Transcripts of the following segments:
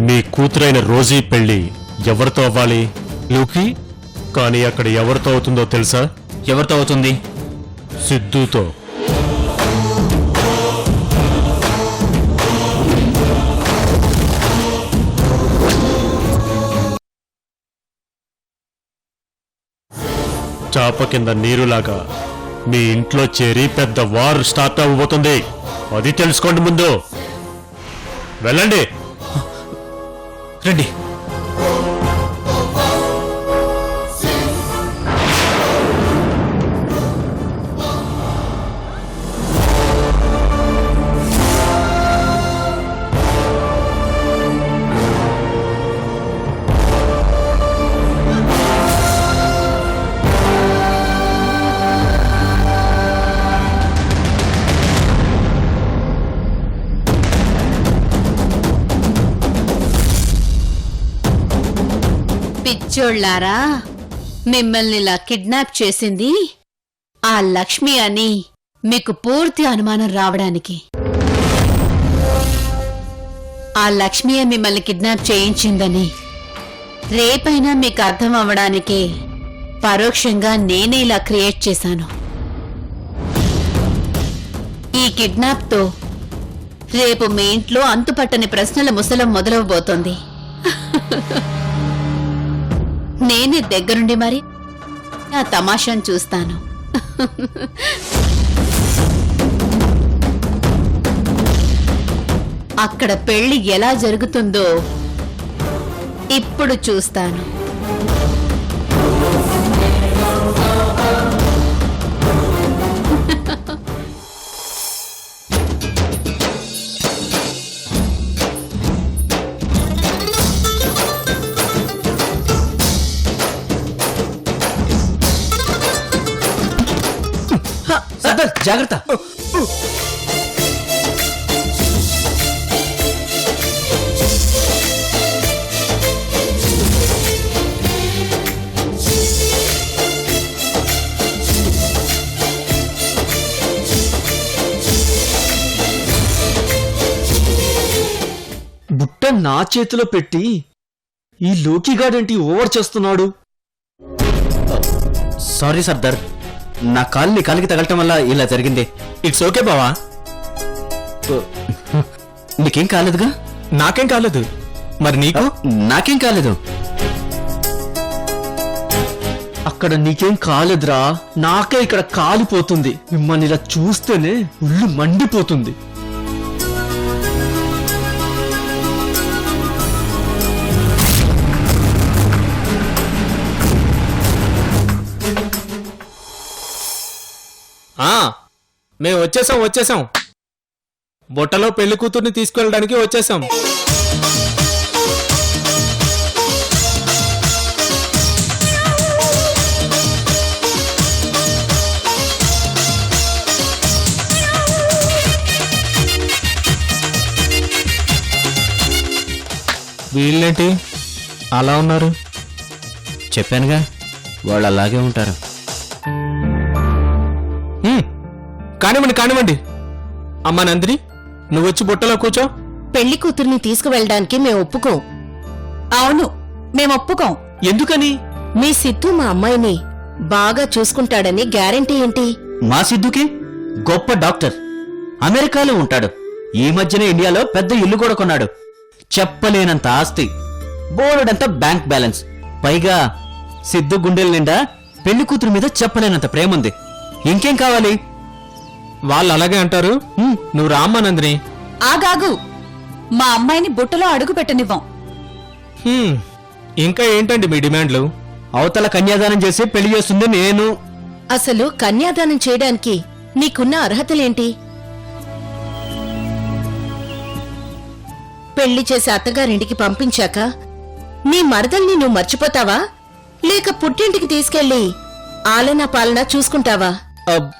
మీ కూతురైన Rosie పెళ్ళి ఎవరితో అవ్వాలి? లూకి కానీ అక్కడ ఎవరితో అవుతుందో తెలుసా? ఎవరితో అవుతుంది? సిద్ధుతో. చాప కింద నీరులాగా మీ ఇంట్లో చేరి పెద్ద వార్ స్టార్ట్ అవ్వబోతుంది. అది తెలుసుకోండి ముందు. వెళ్ళండి. రండి. పిచ్చోళ్ళారా మిమ్మల్ని ఇలా కిడ్నాప్ చేసింది ఆ లక్ష్మి అని మీకు పూర్తి అనుమానం రావడానికి. ఆ లక్ష్మియే మిమ్మల్ని కిడ్నాప్ చేయించిందని రేపైనా మీకు అర్థం అవ్వడానికి పరోక్షంగా నేనే ఇలా క్రియేట్ చేశాను. ఈ కిడ్నాప్తో రేపు మీ ఇంట్లో అంతుపట్టని ప్రశ్నల ముసలం మొదలవబోతోంది. నేనే దగ్గరుండి మరి నా తమాషాను చూస్తాను. అక్కడ పెళ్ళి ఎలా జరుగుతుందో ఇప్పుడు చూస్తాను. జాగ్రత్త. బుట్ట నా చేతిలో పెట్టి ఈ లోకిగాడేంటి ఓవర్ చేస్తున్నాడు? సారీ సర్దార్. నా కాలుని కాలికి తగలటం వల్ల ఇలా జరిగింది. ఇట్స్ ఓకే బావా. నీకేం కాలేదుగా? నాకేం కాలేదు. మరి నీకు? నాకేం కాలేదు. అక్కడ నీకేం కాలేదురా. నాకే ఇక్కడ కాలిపోతుంది. మిమ్మల్ని ఇలా చూస్తేనే ఉల్లు మండిపోతుంది. ఆ మేము వచ్చేసాం వచ్చేసాం. బుట్టలో పెళ్ళి కూతుర్ని తీసుకెళ్ళడానికి వచ్చేసాం. వీళ్ళేంటి? అలా ఉన్నారు? చెప్పానుగా వాళ్ళు అలాగే ఉంటారు. కానివ్వండి కానివ్వండి. అమ్మా నందిని నువ్వు వచ్చి బుట్టలో కూర్చో. పెళ్ళి కూతుర్ని తీసుకువెళ్ళడానికి మేము ఒప్పుకోం. అవును మేము ఒప్పుకోం. ఎందుకని? మీ సిద్ధు మా అమ్మాయిని బాగా చూసుకుంటాడని గ్యారెంటీ ఏంటి? మా సిద్ధుకి గొప్ప డాక్టర్. అమెరికాలో ఉంటాడు. ఈ మధ్యన ఇండియాలో పెద్ద ఇల్లు కూడా కొన్నాడు. చెప్పలేనంత ఆస్తి. బోర్డంత బ్యాంక్ బ్యాలెన్స్. పైగా సిద్ధు గుండెల నిండా పెళ్ళి కూతురు మీద చెప్పలేనంత ప్రేమ ఉంది ఇంకేం కావాలి? వాళ్ళు అలాగే అంటారు. హ్మ్, నువ్వు రామ్మా నందిని. ఆగాగు. మా అమ్మాయిని బుట్టలో అడుగు పెట్టనివ్వం. హ్మ్. ఇంకా ఏంటండి మీ డిమాండ్లు? అవతల కన్యాదానం చేసి పెళ్ళి చేస్తుంది నేను. అసలు కన్యాదానం చేయడానికి నీకున్న అర్హతలేంటి? పెళ్ళి చేసి అత్తగారింటికి పంపించాక నీ మరదల్ని నువ్వు మర్చిపోతావా? లేక పుట్టింటికి తీసుకెళ్ళి ఆలనా పాలనా చూసుకుంటావా? అబ్,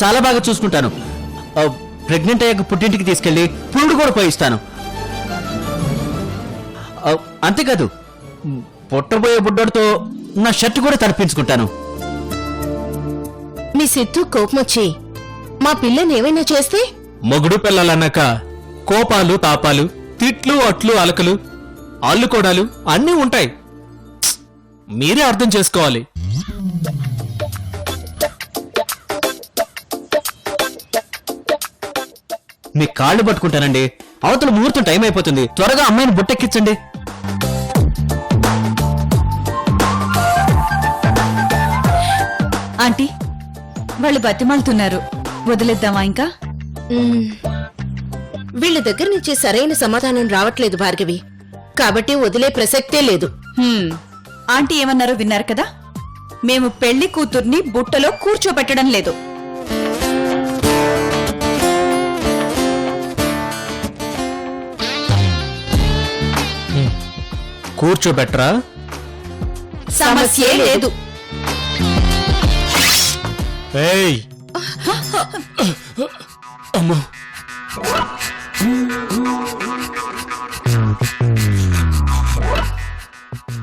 చాలా బాగా చూసుకుంటాను. ప్రెగ్నెంట్ అయ్యాక పుట్టింటికి తీసుకెళ్ళి పురుడు కూడా పోయిస్తాను. అంతేకాదు పుట్టబోయే బుడ్డోడితో నా షర్ట్ కూడా తడిపించుకుంటాను. మీ సిద్ధు కోపమొచ్చి మా పిల్లని ఏమైనా చేస్తే? మొగుడు పిల్లలన్నాక కోపాలు తాపాలు తిట్లు అట్లు అలకలు అల్లుకోడాలు అన్నీ ఉంటాయి! మీరే అర్థం చేసుకోవాలి. మీ కాళ్ళు పట్టుకుంటానండి. అవతల ముహూర్తం టైం అయిపోతుంది. త్వరగా అమ్మాయిని బుట్టెక్కించండి. ఆంటీ వాళ్ళు బతిమాలుతున్నారు. వదిలేద్దామా ఇంకా. వీళ్ళ దగ్గర నుంచి సరైన సమాధానం రావట్లేదు భార్గవి. కాబట్టి వదిలే ప్రసక్తే లేదు. హ్మ్. ఆంటీ ఏమన్నారో విన్నారు కదా? మేము పెళ్ళి కూతుర్ని బుట్టలో కూర్చోబెట్టడం లేదు. కూర్చోబెట్రా సమస్యే లేదు. ఏయ్! అమ్మో!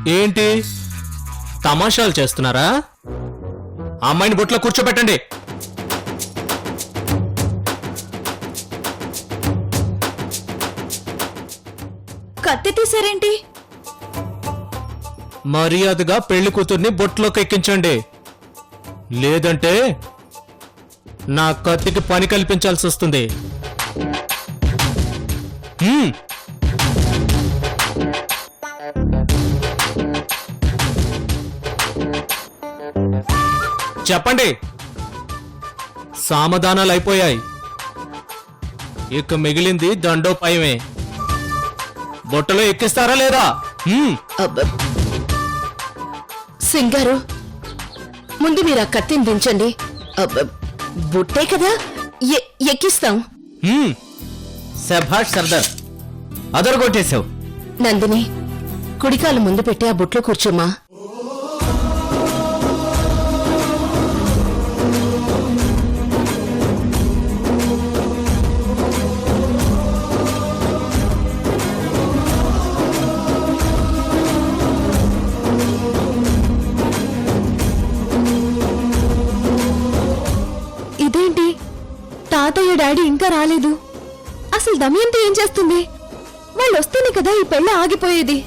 ఏంటి? తమాషాలు చేస్తున్నారా? అమ్మాయిని బుట్లో కూర్చోబెట్టండి. కత్తి తీసారేంటి మర్యాదగా పెళ్ళి కూతుర్ని బొట్లోకి ఎక్కించండి. లేదంటే నా కత్తికి పని కల్పించాల్సి వస్తుంది. చెప్పండి. సామధానాలు అయిపోయాయి ఇక మిగిలింది దండోపాయమే. బొట్టలో ఎక్కిస్తారా లేదా? సింగారు ముందు మీరు ఆ కత్తిని దించండి అబ్బ. బుట్టే కదా ఎ- ఎక్కిస్తాం హ్మ్. శభాష్ సర్దార్ అదరగొట్టేశావు నందిని కుడికాలు ముందు పెట్టి ఆ బుట్లో కూర్చోమ్మా డాడీ ఇంకా రాలేదు. అసలు దమయంతి ఏం చేస్తుంది? వాళ్ళు వస్తేనే కదా ఈ పెళ్ళ ఆగిపోయేది.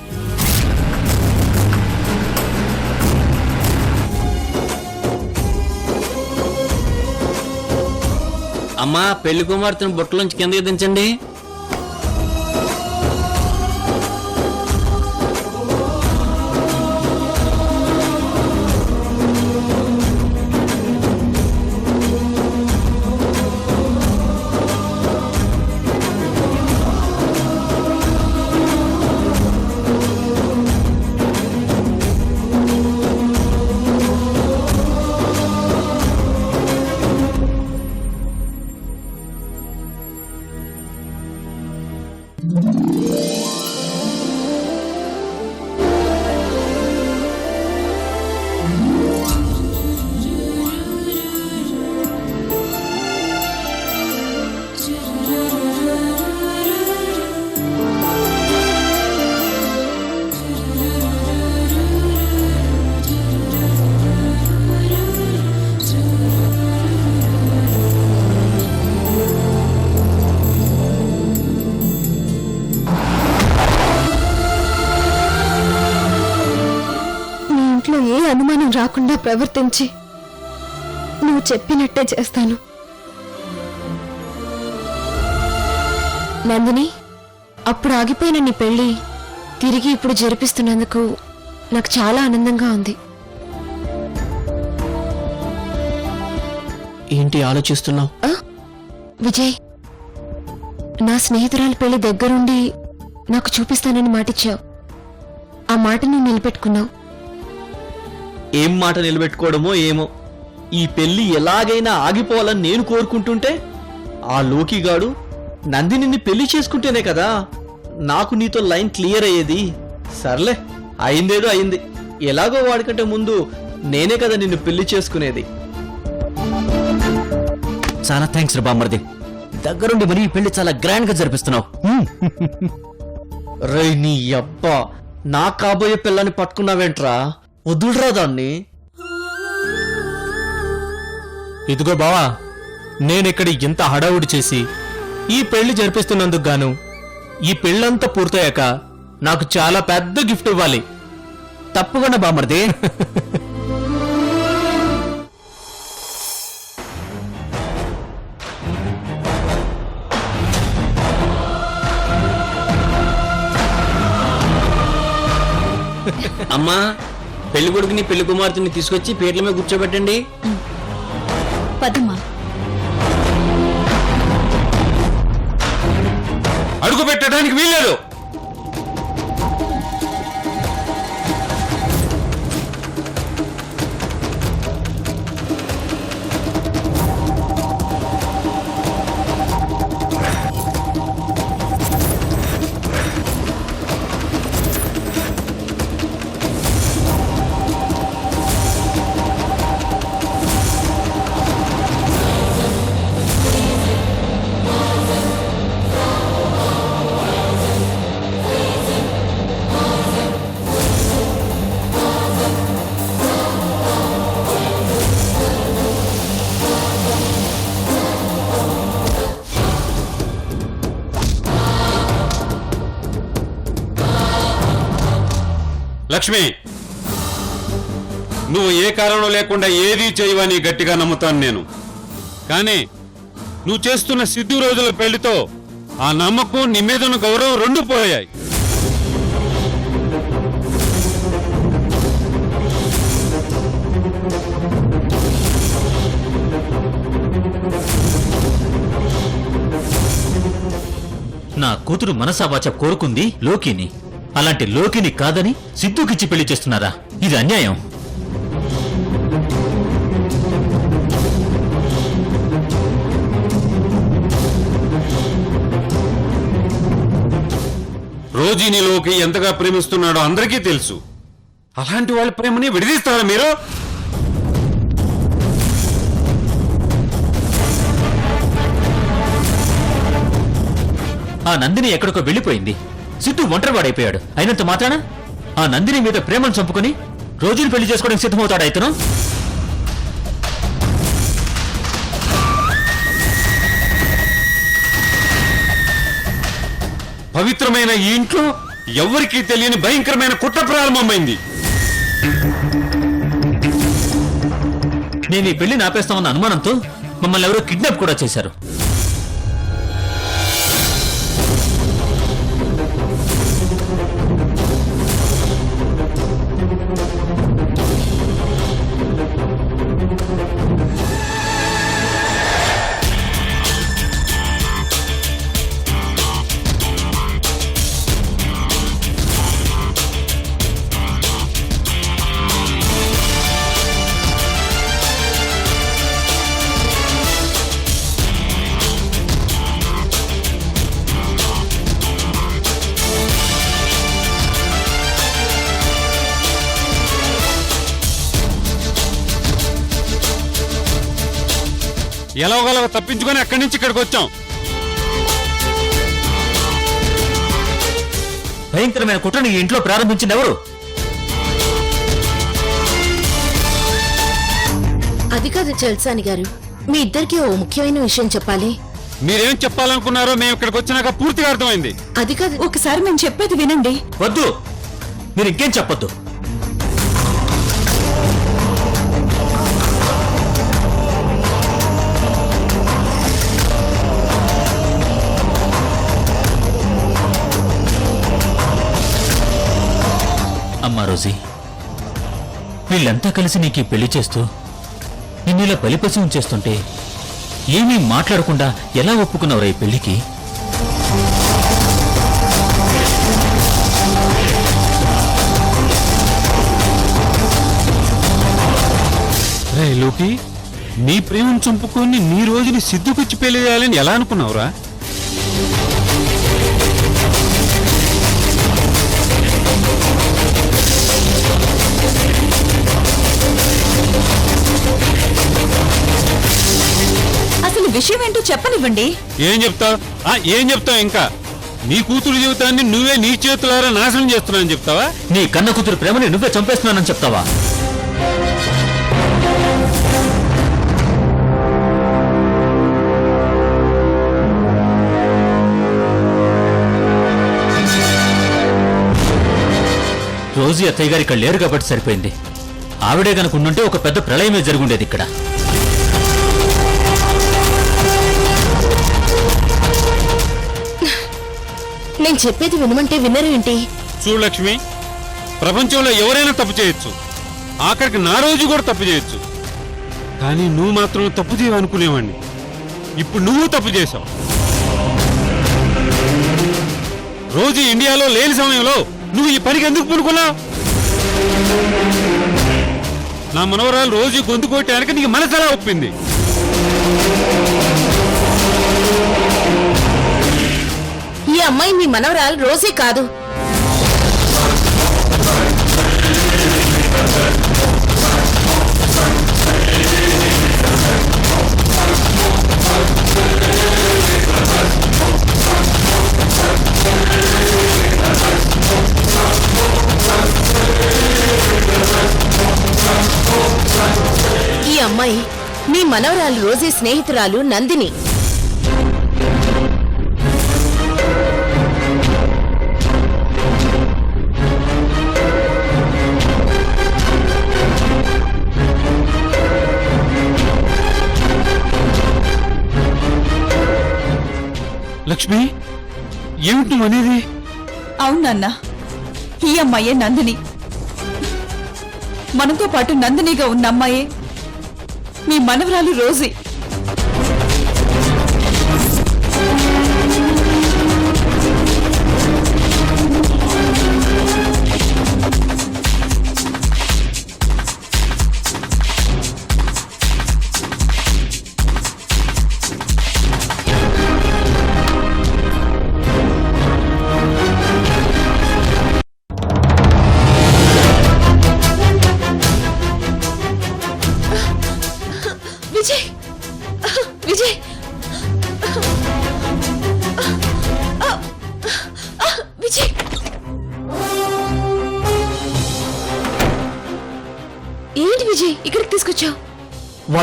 అమ్మా పెళ్ళి కుమార్తెను బుట్టలోంచి కిందకి దించండి. ఇంట్లో ఏ అనుమానం రాకుండా ప్రవర్తించి నువ్వు చెప్పినట్టే చేస్తాను. నందిని అప్పుడు ఆగిపోయిన నీ పెళ్ళి తిరిగి ఇప్పుడు జరిపిస్తున్నందుకు నాకు చాలా ఆనందంగా ఉంది. ఏంటి ఆలోచిస్తున్నావు? విజయ్ నా స్నేహితురాలి పెళ్ళి దగ్గరుండి నాకు చూపిస్తానని మాటిచ్చావు. ఆ మాట నువ్వు నిలబెట్టుకున్నావు. ఏం మాట నిలబెట్టుకోవడమో ఏమో. ఈ పెళ్ళి ఎలాగైనా ఆగిపోవాలని నేను కోరుకుంటుంటే ఆ లోకిగాడు నందినిని పెళ్ళి చేసుకుంటేనే కదా నాకు నీతో లైన్ క్లియర్ అయ్యేది. సర్లే అయిందేదో అయింది. ఎలాగో వాడికంటే ముందు నేనే కదా నిన్ను పెళ్ళి చేసుకునేది. చాలా థ్యాంక్స్ రా బామ్మర్ది. దగ్గరుండి మరి ఈ పెళ్ళి చాలా గ్రాండ్గా జరిపిస్తున్నావు. రేయ్ నీ అబ్బా నా కాబోయే పిల్లని పట్టుకున్నావేంట్రా? వదులురా దాన్ని. ఇదిగో బావా నేనిక్కడ ఇంత హడావుడి చేసి ఈ పెళ్ళి జరిపిస్తున్నందుకు గాను ఈ పెళ్ళంతా పూర్తయ్యాక నాకు చాలా పెద్ద గిఫ్ట్ ఇవ్వాలి. తప్పకుండా బామర్ది. అమ్మా పెళ్ళి కొడుకుని పెళ్ళి కుమార్తెని తీసుకొచ్చి పీటల మీద కూర్చోబెట్టండి. పదమ్మా. అడుగు పెట్టడానికి వీల్లేదు. లక్ష్మి! నువ్వు ఏ కారణం లేకుండా ఏదీ చేయవని గట్టిగా నమ్ముతాను నేను. కానీ నువ్వు చేస్తున్న సిద్ధు రోజుల పెళ్ళితో ఆ నమ్మకం నీ మీద ఉన్న గౌరవం రెండు పోయాయి. నా కూతురు మనసావాచ కోరుకుంది లోకిని. అలాంటి లోకిని కాదని సిద్ధుకిచ్చి పెళ్ళి చేస్తున్నారా? ఇది అన్యాయం. రోజీనిలోకి ఎంతగా ప్రేమిస్తున్నాడో అందరికీ తెలుసు. అలాంటి వాళ్ళ ప్రేమని విడదీస్తారా మీరు? ఆ నందిని ఎక్కడికో వెళ్ళిపోయింది. సిద్ధు ఒంటరివాడైపోయాడు. అయినంత మాత్రాన? ఆ నందిని మీద ప్రేమను చంపుకొని రోజులు పెళ్ళి చేసుకోవడానికి సిద్ధమవుతాడు ఇతను? పవిత్రమైన ఈ ఇంట్లో ఎవరికీ తెలియని భయంకరమైన కుట్ర ప్రారంభమైంది. నేను ఈ పెళ్ళి నాపేస్తామన్న అనుమానంతో మమ్మల్ని ఎవరో కిడ్నాప్ కూడా చేశారు. ఎలాగోలాగ తప్పించుకొని అక్కడి నుంచి ఇక్కడికి వచ్చాం? భయంకరమైన కుట్రని ఈ ఇంట్లో ప్రారంభించింది ఎవరు? అది కాదు చల్సాని గారు. మీ ఇద్దరికి ఓ ముఖ్యమైన విషయం చెప్పాలి. మీరేం చెప్పాలనుకున్నారో మేము ఇక్కడికి వచ్చినాక పూర్తిగా అర్థమైంది. అది కాదు ఒకసారి మేము చెప్పేది వినండి. వద్దు. మీరు ఇంకేం చెప్పొద్దు. అమ్మా రోజీ. వీళ్ళంతా కలిసి నీకు పెళ్ళి చేస్తూ నిన్నిలా బలిపశం చేస్తుంటే ఏమీ మాట్లాడకుండా ఎలా ఒప్పుకున్నావురా ఈ పెళ్ళికి? రే లోకి నీ ప్రేమను చంపుకొని నీ రోజుని సిద్ధుకొచ్చి పెళ్ళి చేయాలని ఎలా అనుకున్నావురా? విషయం ఏంటో చెప్పనివ్వండి. ఏం చెప్తావు ఏం చెప్తావు ఇంకా? నీ కూతురు జీవితాన్ని నువ్వే నీ చేతులారా నాశనం చేస్తున్నానని చెప్తావా? నీ కన్న కూతురు ప్రేమని నువ్వే చంపేస్తున్నానని చెప్తావా? రోజు అత్తయ్య గారు ఇక్కడ లేరు కాబట్టి సరిపోయింది. ఆవిడే కనుక ఒక పెద్ద ప్రళయమే జరుగుండేది ఇక్కడ. నేను చెప్పేది వినమంటే వినరేంటి చూడు లక్ష్మి ప్రపంచంలో ఎవరైనా తప్పు చేయొచ్చు. ఆఖరికి నా రోజు కూడా తప్పు చేయొచ్చు. కానీ నువ్వు మాత్రం తప్పు చేయవనుకునేవాడిని ఇప్పుడు నువ్వు తప్పు చేశావు. రోజు ఇండియాలో లేని సమయంలో నువ్వు ఈ పనికి ఎందుకు పూనుకున్నావు? నా మనవరాలు రోజు గొంతు కొట్టడానికి నీకు మనసు ఎలా ఒప్పింది? అమ్మాయి మీ మనవరాలు రోజే కాదు. ఈ అమ్మాయి మీ మనవరాలు రోజీ స్నేహితురాలు నందిని. లక్ష్మి ఏమిటి నువ్వు అనేది? అవునన్నా ఈ అమ్మాయే నందిని. మనతో పాటు నందినిగా ఉన్న అమ్మాయే మీ మనవరాలు రోజీ.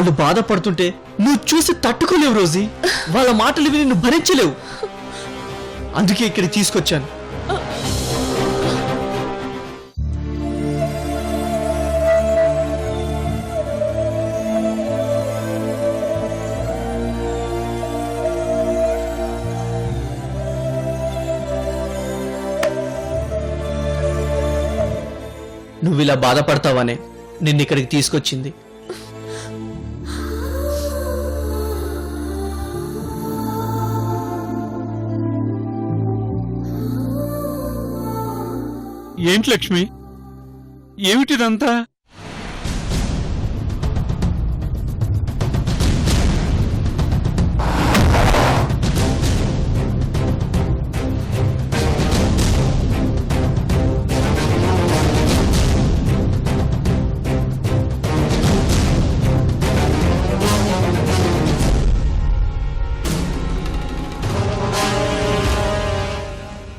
వాళ్ళు బాధపడుతుంటే నువ్వు చూసి తట్టుకోలేవు రోజీ. వాళ్ళ మాటలు విని నువ్వు భరించలేవు. అందుకే ఇక్కడికి తీసుకొచ్చాను. నువ్వు ఇలా బాధపడతావనే నిన్ను ఇక్కడికి తీసుకొచ్చింది. ఏంటి లక్ష్మి? ఏమిటిదంతా?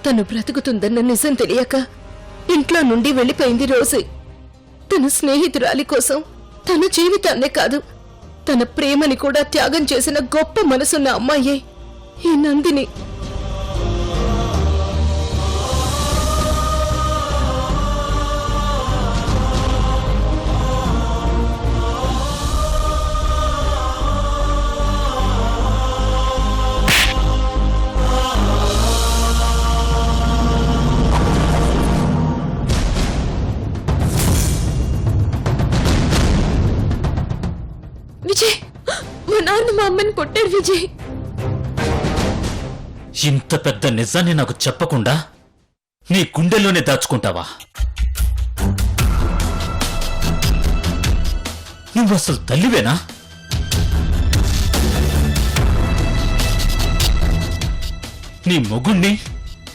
తను బ్రతుకుతుందన్న నిజం తెలియక ఇంట్లో నుండి వెళ్ళిపోయింది రోజే. తన స్నేహితురాలి కోసం తన జీవితాన్నే కాదు తన ప్రేమని కూడా త్యాగం చేసిన గొప్ప మనసున్న అమ్మాయే ఈ నందిని. అమ్మని కొట్టాడు విజయ్. ఇంత పెద్ద నిజాన్ని నాకు చెప్పకుండా నీ గుండెల్లోనే దాచుకుంటావా? నువ్వు అసలు తల్లివేనా? నీ మొగుణ్ణి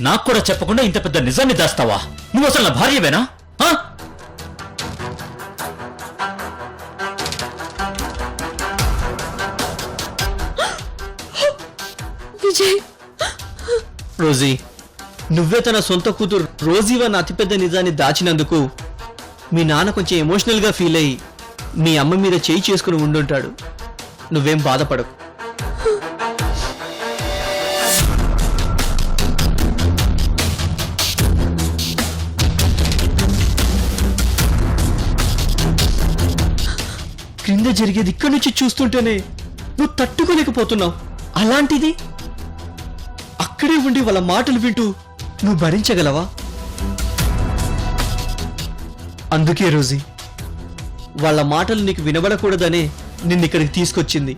నాకు కూడా చెప్పకుండా ఇంత పెద్ద నిజాన్ని దాస్తావా? నువ్వు అసలు నా భార్యవేనా? రోజీ నువ్వే తన సొంత కూతురు రోజీవన్ అతిపెద్ద నిజాన్ని దాచినందుకు మీ నాన్న కొంచెం ఎమోషనల్గా ఫీల్ అయ్యి మీ అమ్మ మీద చేయి చేసుకుని ఉండుంటాడు. నువ్వేం బాధపడకు. క్రింద జరిగేది ఇక్కడి నుంచి చూస్తుంటేనే నువ్వు తట్టుకోలేకపోతున్నావు. అలాంటిది అక్కడే ఉండి వాళ్ళ మాటలు వింటూ నువ్వు భరించగలవా? అందుకే రోజీ వాళ్ళ మాటలు నీకు వినబడకూడదనే నిన్ను ఇక్కడికి తీసుకొచ్చింది.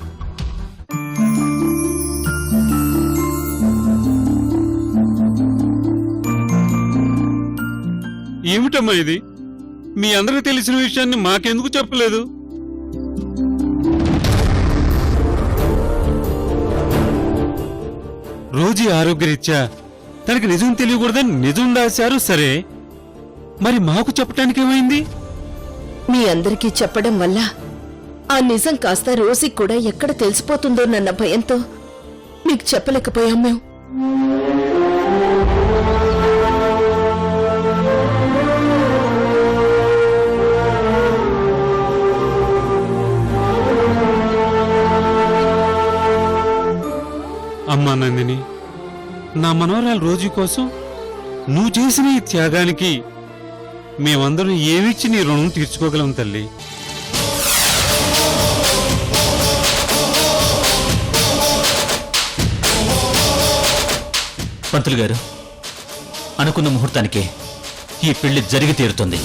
ఏమిటమ్మా ఇది? మీ అందరికి తెలిసిన విషయాన్ని మాకెందుకు చెప్పలేదు? రోజీ ఆరోగ్యరీత్యా తనకి నిజం తెలియకూడదని నిజం దాశారు సరే. మరి మాకు చెప్పటానికి ఏమైంది మీ అందరికీ చెప్పడం వల్ల ఆ నిజం కాస్త రోజీ కూడా ఎక్కడ తెలిసిపోతుందో నన్న భయంతో మీకు చెప్పలేకపోయాం మేము. రోజు కోసం నువ్వు చేసిన ఈ త్యాగానికి మేమందరం ఏమిచ్చి నీ రుణం తీర్చుకోగలం తల్లి? పంతులు గారు అనుకున్న ముహూర్తానికే ఈ పెళ్ళి జరిగి తీరుతుంది.